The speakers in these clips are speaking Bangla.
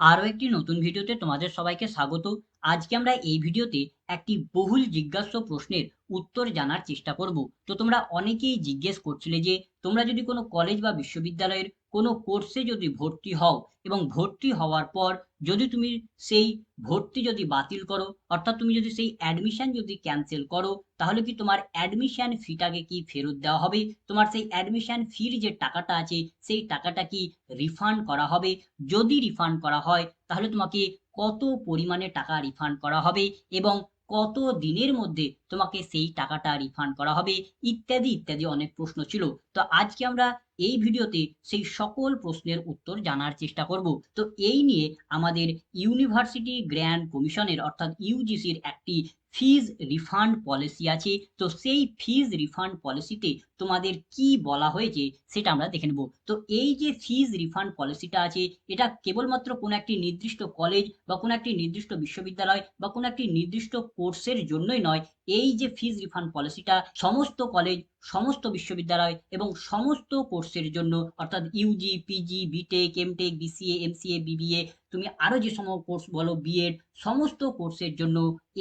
আরও একটি নতুন ভিডিওতে তোমাদের সবাইকে স্বাগত। আজকে আমরা এই ভিডিওতে একটি বহুল জিজ্ঞাস্য প্রশ্নের উত্তর জানার চেষ্টা করব। তো তোমরা অনেকেই জিজ্ঞেস করছিলে যে, তোমরা যদি কোনো কলেজ বা বিশ্ববিদ্যালয়ের কোনো কোর্সে যদি ভর্তি হও এবং ভর্তি হওয়ার পর যদি তুমি সেই ভর্তি যদি বাতিল করো, অর্থাৎ তুমি যদি সেই অ্যাডমিশন যদি ক্যান্সেল করো, তাহলে কি তোমার অ্যাডমিশন ফিটাকে কি ফেরত দেওয়া হবে? তোমার সেই অ্যাডমিশন ফির যে টাকাটা আছে, সেই টাকাটা কি রিফান্ড করা হবে? যদি রিফান্ড করা হয় তাহলে তোমাকে কত পরিমাণে টাকা রিফান্ড করা হবে এবং কত দিনের মধ্যে তোমাকে সেই টাকাটা রিফান্ড করা হবে? ইত্যাদি ইত্যাদি অনেক প্রশ্ন ছিল। তো আজকে আমরা এই ভিডিওতে সেই সকল প্রশ্নের উত্তর জানার চেষ্টা করব। তো এই নিয়ে আমাদের ইউনিভার্সিটি গ্র্যান্ড কমিশনের অর্থাৎ ইউজিসির একটি ফিজ রিফান্ড পলিসি আছে। তো সেই ফিজ রিফান্ড পলিসিতে তোমাদের কি বলা হয়েছে সেটা আমরা দেখে নেব। তো এই যে ফিজ রিফান্ড পলিসিটা আছে, এটা কেবলমাত্র কোনো একটি নির্দিষ্ট কলেজ বা কোনো একটি নির্দিষ্ট বিশ্ববিদ্যালয় বা কোনো একটি নির্দিষ্ট কোর্সের জন্যই নয়। এই যে ফিজ রিফান্ড পলিসিটা সমস্ত কলেজ সমস্ত বিশ্ববিদ্যালয় এবং সমস্ত কোর্সের জন্য অর্থাৎ UG PG BTech MTech BCA MCA BBA তুমি আরও যে সমস্ত কোর্স বলো বিএড সমস্ত কোর্সের জন্য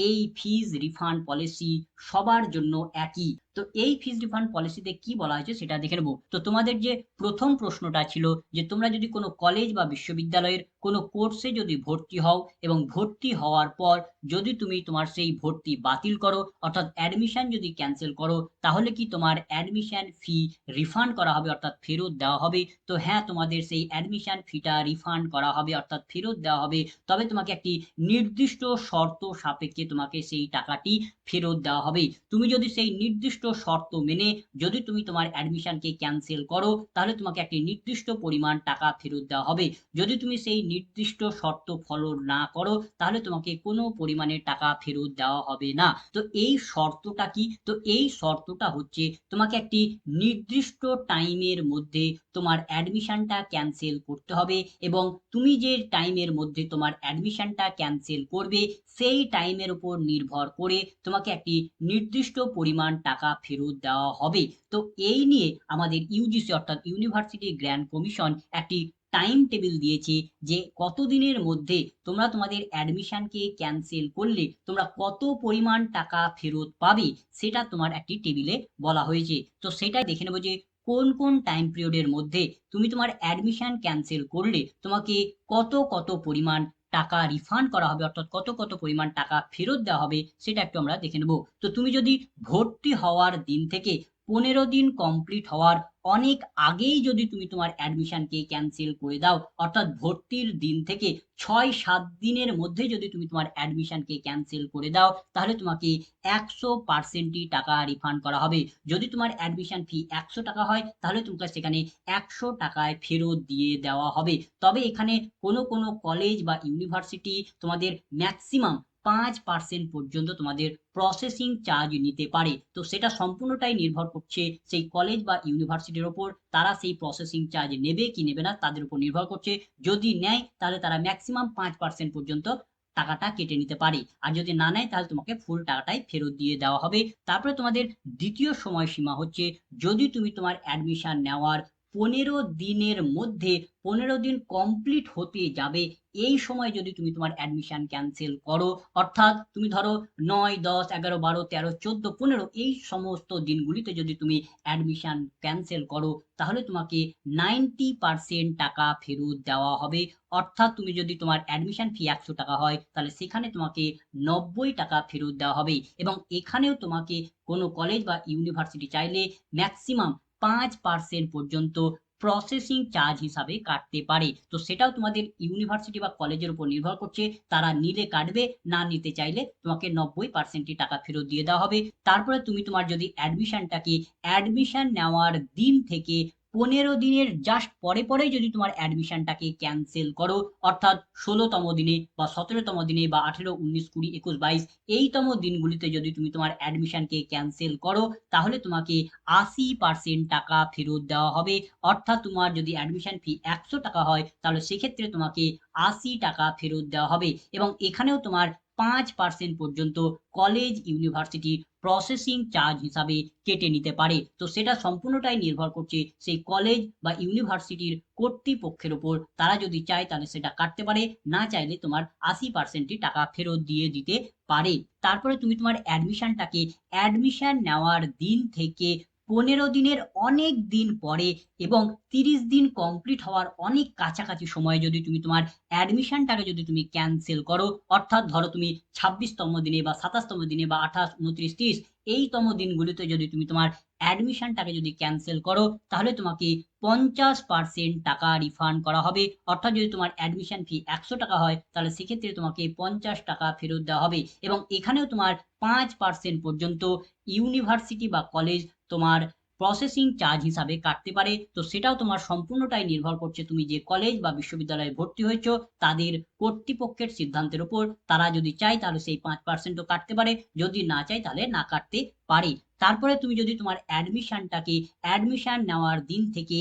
এই ফিজ রিফান্ড পলিসি সবার জন্য একই। তো এই ফিজ রিফান্ড পলিসিতে কি বলা হয়েছে সেটা দেখে নেব। তো তোমাদের যে প্রথম প্রশ্নটা ছিল যে তোমরা যদি কোনো কলেজ বা বিশ্ববিদ্যালয়ের কোনো কোর্সে যদি ভর্তি হও এবং ভর্তি হওয়ার পর যদি তুমি তোমার সেই ভর্তি বাতিল করো, অর্থাৎ অ্যাডমিশন যদি ক্যান্সেল করো, তাহলে কি তোমার অ্যাডমিশন ফি রিফান্ড করা হবে, অর্থাৎ ফেরত দেওয়া হবে? তো হ্যাঁ তোমাদের সেই অ্যাডমিশন ফিটা রিফান্ড করা হবে, অর্থাৎ ফেরত দেওয়া হবে। তবে তোমাকে একটি নির্দিষ্ট শর্ত সাপেক্ষে তোমাকে সেই টাকাটি ফেরত দেওয়া হবে। তুমি যদি সেই নির্দিষ্ট শর্ত মেনে যদি তুমি তোমার অ্যাডমিশনকে ক্যান্সেল করো, তাহলে তোমাকে একটি নির্দিষ্ট পরিমাণ টাকা ফেরত দেওয়া হবে। যদি তুমি সেই নির্দিষ্ট শর্ত ফলো না করো, তাহলে তোমাকে কোনো পরিমাণে টাকা ফেরত দেওয়া হবে না। তো এই শর্তটা কি? তো এই শর্তটা হচ্ছে তোমাকে একটি নির্দিষ্ট টাইমের মধ্যে তোমার অ্যাডমিশনটা ক্যান্সেল করতে হবে এবং তুমি যে টাইমের মধ্যে তোমার অ্যাডমিশনটা ক্যান্সেল করবে, সেই টাইমের উপর নির্ভর করে তোমাকে একটি নির্দিষ্ট পরিমাণ টাকা ফেরত দেওয়া হবে। তো এই নিয়ে আমাদের ইউজিসি অর্থাৎ ইউনিভার্সিটি গ্র্যান্ড কমিশন একটি টাইম টেবিল দিয়েছে যে কতদিনের মধ্যে তোমরা তোমাদের অ্যাডমিশনকে ক্যান্সেল করলে তোমরা কত পরিমাণ টাকা ফেরত পাবে, সেটা তোমার একটি টেবিলে বলা হয়েছে। তো সেটাই দেখে নেব যে কোন কোন টাইম পিরিয়ডের মধ্যে তুমি তোমার অ্যাডমিশন ক্যান্সেল করলে তোমাকে কত কত পরিমাণ টাকা রিফান্ড করা হবে, অর্থাৎ কত কত পরিমাণ টাকা ফেরত দেওয়া হবে সেটা একটু আমরা দেখে নেব। তো তুমি যদি ভর্তি হওয়ার দিন থেকে পনেরো দিন কমপ্লিট হওয়ার অনেক আগেই যদি তুমি তোমার অ্যাডমিশনকে ক্যান্সেল করে দাও, অর্থাৎ ভর্তির দিন থেকে ছয় সাত দিনের মধ্যে যদি তুমি তোমার অ্যাডমিশনকে ক্যান্সেল করে দাও, তাহলে তোমাকে একশো পার্সেন্টই টাকা রিফান্ড করা হবে। যদি তোমার অ্যাডমিশন ফি একশো টাকা হয়, তাহলে তোমাকে সেখানে একশো টাকায় ফেরত দিয়ে দেওয়া হবে। তবে এখানে কোনো কোনো কলেজ বা ইউনিভার্সিটি তোমাদের ম্যাক্সিমাম পাঁচ পার্সেন্ট পর্যন্ত তোমাদের প্রসেসিং চার্জ নিতে পারে। তো সেটা সম্পূর্ণটাই নির্ভর করছে সেই কলেজ বা ইউনিভার্সিটির ওপর। তারা সেই প্রসেসিং চার্জ নেবে কি নেবে না, তাদের উপর নির্ভর করছে। যদি নেয়, তাহলে তারা ম্যাক্সিমাম পাঁচ পার্সেন্ট পর্যন্ত টাকাটা কেটে নিতে পারে। আর যদি না নেয়, তাহলে তোমাকে ফুল টাকাটাই ফেরত দিয়ে দেওয়া হবে। তারপরে তোমাদের দ্বিতীয় সময়সীমা হচ্ছে, যদি তুমি তোমার অ্যাডমিশন নেওয়ার পনেরো দিনের মধ্যে, পনেরো দিন কমপ্লিট হতে যাবে। এই সময় যদি তুমি তোমার অ্যাডমিশন ক্যান্সেল করো, অর্থাৎ তুমি ধরো নয়, দশ, এগারো, বারো, তেরো, চোদ্দ, পনেরো, এই সমস্ত দিনগুলিতে যদি তুমি অ্যাডমিশন ক্যান্সেল করো, তাহলে তোমাকে নাইনটি পার্সেন্ট টাকা ফেরত দেওয়া হবে। অর্থাৎ তুমি যদি তোমার অ্যাডমিশন ফি একশো টাকা হয়, তাহলে সেখানে তোমাকে নব্বই টাকা ফেরত দেওয়া হবে। এবং এখানেও তোমাকে কোনো কলেজ বা ইউনিভার্সিটি চাইলে ম্যাক্সিমাম পাঁচ পার্সেন্ট পর্যন্ত প্রসেসিং চার্জ হিসাবে কাটতে পারে। তো সেটাও তোমাদের ইউনিভার্সিটি বা কলেজের উপর নির্ভর করছে। তারা নিলে কাটবে, না নিতে চাইলে তোমাকে নব্বই পার্সেন্টটি টাকা ফেরত দিয়ে দেওয়া হবে। তারপরে তুমি তোমার যদি অ্যাডমিশনটাকে অ্যাডমিশন নেওয়ার দিন থেকে পনেরো দিনের জাস্ট পরে পরে যদি তোমার অ্যাডমিশনটাকে ক্যান্সেল করো, অর্থাৎ ষোলোতম দিনে বা সতেরোতম দিনে বা আঠেরো, উনিশ, কুড়ি, একুশ, বাইশ, এইতম দিনগুলিতে যদি তুমি তোমার অ্যাডমিশনকে ক্যান্সেল করো, তাহলে তোমাকে আশি পার্সেন্ট টাকা ফেরত দেওয়া হবে। অর্থাৎ তোমার যদি অ্যাডমিশন ফি একশো টাকা হয়, তাহলে সেক্ষেত্রে তোমাকে আশি টাকা ফেরত দেওয়া হবে। এবং এখানেও তোমার পাঁচ পার্সেন্ট পর্যন্ত কলেজ ইউনিভার্সিটি প্রসেসিং চার্জ হিসাবে কেটে নিতে পারে। তো সেটা সম্পূর্ণটাই নির্ভর করছে সেই কলেজ বা ইউনিভার্সিটির কর্তৃপক্ষের উপর তারা যদি চায় তাহলে সেটা কাটতে পারে, না চাইলে তোমার আশি পার্সেন্টই টাকা ফেরত দিয়ে দিতে পারে। তারপরে তুমি তোমার অ্যাডমিশনটাকে অ্যাডমিশন নেওয়ার দিন থেকে পনেরো দিনের অনেক দিন পরে এবং তিরিশ দিন কমপ্লিট হওয়ার অনেক কাছাকাছি সময়ে যদি তুমি তোমার অ্যাডমিশনটাকে যদি তুমি ক্যান্সেল করো, অর্থাৎ ধরো তুমি ছাব্বিশতম দিনে বা সাতাশতম দিনে বা আঠাশ, উনত্রিশ, তিরিশ, এইতম দিনগুলিতে যদি তুমি তোমার অ্যাডমিশনটাকে যদি ক্যান্সেল করো, তাহলে তোমাকে পঞ্চাশ পার্সেন্ট টাকা রিফান্ড করা হবে। অর্থাৎ যদি তোমার অ্যাডমিশন ফি একশো টাকা হয়, তাহলে সেক্ষেত্রে তোমাকে পঞ্চাশ টাকা ফেরত দেওয়া হবে। এবং এখানেও তোমার পাঁচ পার্সেন্ট পর্যন্ত ইউনিভার্সিটি বা কলেজ তোমার প্রসেসিং চার্জ হিসাবে কাটতে পারে। তো সেটাও তোমার সম্পূর্ণটাই নির্ভর করছে তুমি যে কলেজ বা বিশ্ববিদ্যালয়ে ভর্তি হয়েছ, তাদের কর্তৃপক্ষের সিদ্ধান্তের উপর। তারা যদি চায় তাহলে সেই পাঁচ পার্সেন্টও কাটতে পারে। যদি না চায় তাহলে না কাটতে পারে। তারপরে তুমি যদি তোমার অ্যাডমিশনটাকে অ্যাডমিশন নেওয়ার দিন থেকে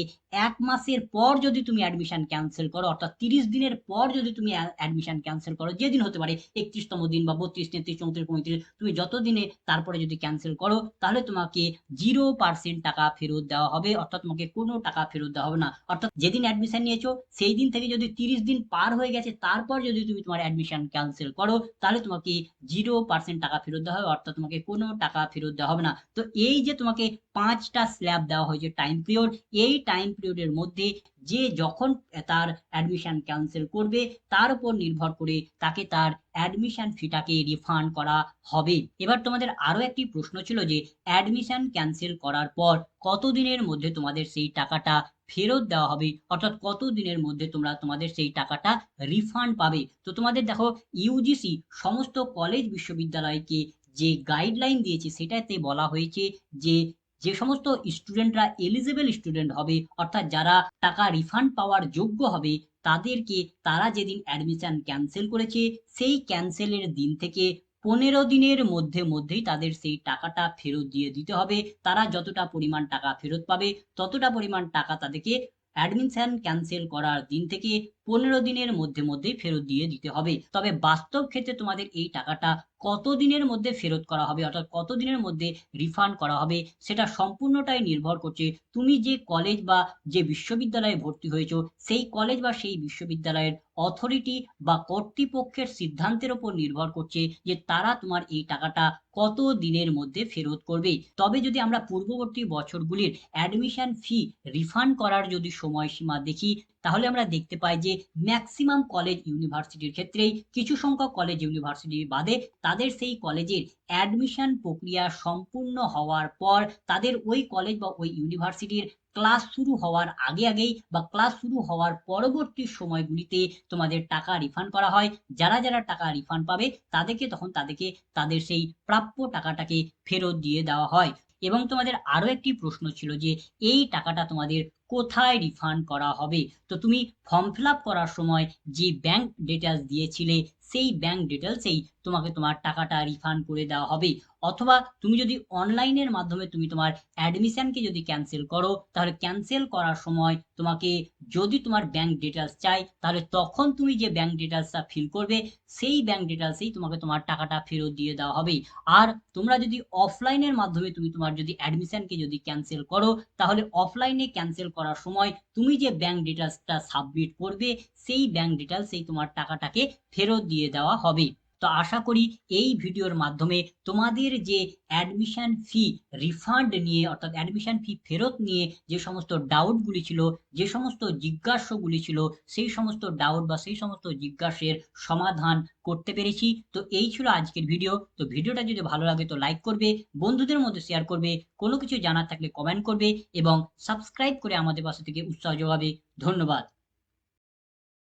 এক মাসের পর যদি তুমি অ্যাডমিশন ক্যান্সেল করো, অর্থাৎ তিরিশ দিনের পর যদি তুমি অ্যাডমিশন ক্যান্সেল করো, যেদিন হতে পারে একত্রিশতম দিন বা বত্রিশ, তেত্রিশ, চৌত্রিশ, পঁয়ত্রিশ, তুমি যত দিনে তারপরে যদি ক্যান্সেল করো, তাহলে তোমাকে জিরো পার্সেন্ট টাকা ফেরত দেওয়া হবে, অর্থাৎ তোমাকে কোনো টাকা ফেরত দেওয়া হবে না। অর্থাৎ যেদিন অ্যাডমিশন নিয়েছো, সেই দিন থেকে যদি তিরিশ দিন পার হয়ে গেছে, তারপর যদি তুমি তোমার অ্যাডমিশন ক্যান্সেল করো, তাহলে তোমাকে জিরো পার্সেন্ট টাকা ফেরত দেওয়া হবে, অর্থাৎ তোমাকে কোনো টাকা ফেরত দেওয়া হবে না। তো এই যে তোমাকে পাঁচটা স্ল্যাব দেওয়া হয়েছে টাইম পিরিয়ড এই টাইম পিরিয়ডের মধ্যে যে যখন তার অ্যাডমিশন ক্যান্সেল করবে, তার উপর নির্ভর করে তাকে তার অ্যাডমিশন ফিটাকে রিফান্ড করা হবে। এবার তোমাদের আরও একটি প্রশ্ন ছিল যে অ্যাডমিশন ক্যান্সেল করার পর কত দিনের মধ্যে তোমাদের সেই টাকাটা ফেরত দেওয়া হবে? অর্থাৎ কত দিনের মধ্যে তোমরা তোমাদের সেই টাকাটা রিফান্ড পাবে? তো তোমাদের দেখো ইউজিসি সমস্ত কলেজ বিশ্ববিদ্যালয়কে যে গাইডলাইন দিয়েছে সেটাতে বলা হয়েছে যে যে সমস্ত স্টুডেন্টরা এলিজিবল স্টুডেন্ট হবে, অর্থাৎ যারা টাকা রিফান্ড পাওয়ার যোগ্য হবে, তাদেরকে তারা যেদিন অ্যাডমিশন ক্যান্সেল করেছে, সেই ক্যান্সেলের দিন থেকে পনেরো দিনের মধ্যে মধ্যেই তাদের সেই টাকাটা ফেরত দিয়ে দিতে হবে। তারা যতটা পরিমাণ টাকা ফেরত পাবে, ততটা পরিমাণ টাকা তাদেরকে অ্যাডমিশন ক্যান্সেল করার দিন থেকে পনেরো দিনের মধ্যে মধ্যেই ফেরত দিয়ে দিতে হবে। তবে বাস্তব ক্ষেত্রে তোমাদের এই টাকাটা কত দিনের মধ্যে ফেরত করা হবে, অর্থাৎ কত দিনের মধ্যে রিফান্ড করা হবে, সেটা সম্পূর্ণটাই নির্ভর করছে তুমি যে কলেজ বা যে বিশ্ববিদ্যালয়ে ভর্তি হয়েছো, সেই কলেজ বা সেই বিশ্ববিদ্যালয়ের অথরিটি বা কর্তৃপক্ষের সিদ্ধান্তের উপর নির্ভর করছে যে তারা তোমার এই টাকাটা কত দিনের মধ্যে ফেরত করবে। তবে যদি আমরা পূর্ববর্তী বছরগুলির অ্যাডমিশন ফি রিফান্ড করার যদি সময়সীমা দেখি তাহলে আমরা দেখতে পাই যে ম্যাক্সিমাম কলেজ ইউনিভার্সিটির ক্ষেত্রেই কিছু সংখ্যক কলেজ ইউনিভার্সিটি বাদে তাদের সেই কলেজের অ্যাডমিশন প্রক্রিয়া সম্পূর্ণ হওয়ার পর তাদের ওই কলেজ বা ওই ইউনিভার্সিটির ক্লাস শুরু হওয়ার আগে আগেই বা ক্লাস শুরু হওয়ার পরবর্তী সময়গুলিতে তোমাদের টাকা রিফান্ড করা হয়। যারা যারা টাকা রিফান্ড পাবে তাদেরকে তখন তাদেরকে তাদের সেই প্রাপ্য টাকাটাকে ফেরত দিয়ে দেওয়া হয়। এবং তোমাদের আরও একটি প্রশ্ন ছিল যে এই টাকাটা তোমাদের কোথায় রিফান্ড করা হবে? তো তুমি ফর্ম ফিল আপ করার সময় যে ব্যাংক ডিটেলস দিয়েছিলে, সেই ব্যাংক ডিটেলসেই তোমাকে তোমার টাকাটা রিফান্ড করে দেওয়া হবে। অথবা তুমি যদি অনলাইনের মাধ্যমে তুমি তোমার অ্যাডমিশনকে যদি ক্যান্সেল করো, তাহলে ক্যান্সেল করার সময় তোমাকে যদি তোমার ব্যাংক ডিটেলস চাই, তাহলে তখন তুমি যে ব্যাংক ডিটেলসটা ফিল করবে, সেই ব্যাংক ডিটেলসেই তোমাকে তোমার টাকাটা ফেরত দিয়ে দেওয়া হবে। আর তোমরা যদি অফলাইনের মাধ্যমে তুমি তোমার যদি অ্যাডমিশনকে যদি ক্যান্সেল করো, তাহলে অফলাইনে ক্যান্সেল করার সময় তুমি যে ব্যাংক ডিটেলসটা সাবমিট করবে, সেই ব্যাংক ডিটেলসেই তোমার টাকাটাকে ফেরত দিয়ে দেওয়া হবে। তো আশা করি এই ভিডিওর মাধ্যমে তোমাদের যে অ্যাডমিশন ফি রিফান্ড নিয়ে, অর্থাৎ অ্যাডমিশন ফি ফেরত নিয়ে যে সমস্ত ডাউটগুলি ছিল, যে সমস্ত জিজ্ঞাসাগুলি ছিল, সেই সমস্ত ডাউট বা সেই সমস্ত জিজ্ঞাসের সমাধান করতে পেরেছি। তো এই ছিল আজকের ভিডিও তো ভিডিওটা যদি ভালো লাগে তো লাইক করবে, বন্ধুদের মধ্যে শেয়ার করবে, কোনো কিছু জানার থাকলে কমেন্ট করবে এবং সাবস্ক্রাইব করে আমাদের পাশে থেকে উৎসাহ যোগাবে। ধন্যবাদ।